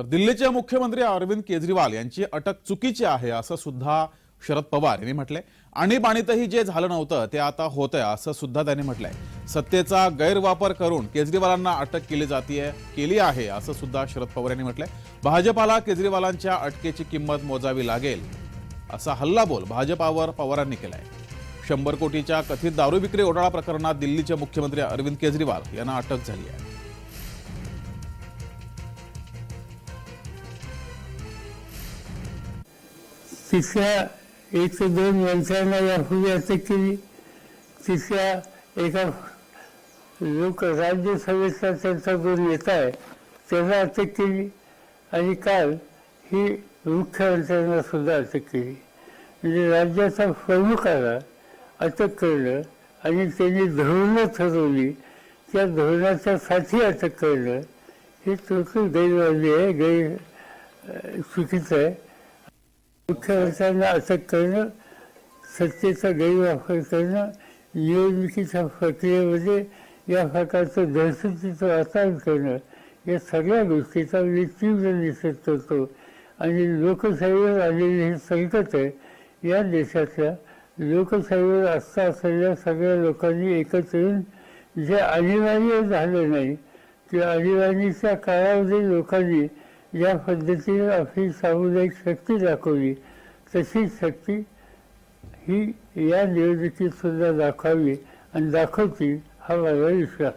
तर दिल्लीचे मुख्यमंत्री अरविंद केजरीवाल यांची अटक चुकीची आहे असं सुद्धा शरद पवार यांनी म्हटलंय. आणीबाणीतही जे झालं नव्हतं ते आता होतंय असं सुद्धा त्यांनी म्हटलंय. सत्तेचा गैरवापर करून केजरीवालांना अटक केली जाते केली आहे असं सुद्धा शरद पवार यांनी म्हटलंय. भाजपाला केजरीवालांच्या अटकेची किंमत मोजावी लागेल असा हल्लाबोल भाजपावर पवारांनी केलाय. शंभर कोटीच्या कथित दारू विक्री घोटाळा प्रकरणात दिल्लीचे मुख्यमंत्री अरविंद केजरीवाल यांना अटक झाली आहे. तिसऱ्या एक ते दोन माणसांना यापूर्वी अटक केली. तिसऱ्या एका लोक राज्यसभेचा त्यांचा जो नेता आहे त्याला अटक केली आणि काल ही मुख्यमंत्र्यांना सुद्धा अटक केली. म्हणजे राज्याचा प्रमुखाला अटक करणं आणि त्यांनी धोरणं ठरवली त्या धोरणाच्या साठी अटक करणं हे टोटल गैरवाजी आहे गैर चुकीचं आहे. मुख्यमंत्र्यांना अटक करणं सत्तेचा गैरवापर करणं निवडणुकीच्या प्रक्रियेमध्ये या प्रकारचं दहशतीचं वातावरण करणं या सगळ्या गोष्टीचा मी तीव्र निषेध करतो. आणि लोकशाहीवर आलेले हे संकट आहे या देशातल्या लोकशाहीवर आस्था असलेल्या सगळ्या लोकांनी एकत्र येऊन जे अनिवार्य झालं नाही त्या अनिवार्यच्या काळामध्ये लोकांनी ज्या पद्धतीने आपली सामुदायिक शक्ती दाखवली. तशी शक्ती ही या निवडणुकीत सुद्धा दाखवावी आणि दाखवतील हा माझा विश्वास.